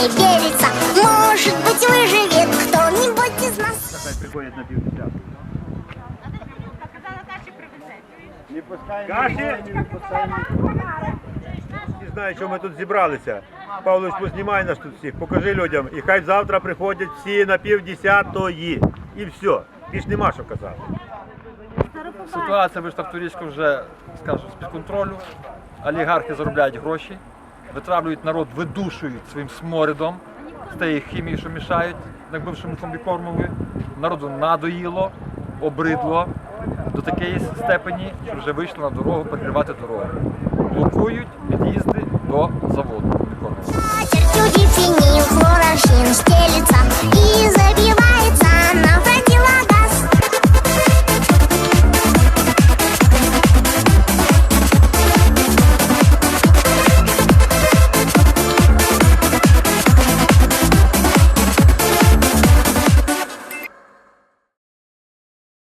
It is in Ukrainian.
не верится. Может быть, выживет кто-нибудь из нас. На півдесятку. Не пускай, Каші? не знаю, що ми тут зібралися. Павлович, познімай нас тут всіх, покажи людям. І хай завтра приходять всі на півдесятої. І все. Більш нема що казати. Ситуація виштовху вже, скажу, з-під контролю. Олігархи заробляють гроші витравлюють народ, видушують своїм сморідом з тієї хімії, що мішають, як бившому комбікормові. Народу надоїло, обридло до такої степені, що вже вийшли на дорогу перекривати дорогу. Блокують під'їзди до заводу комбікормового.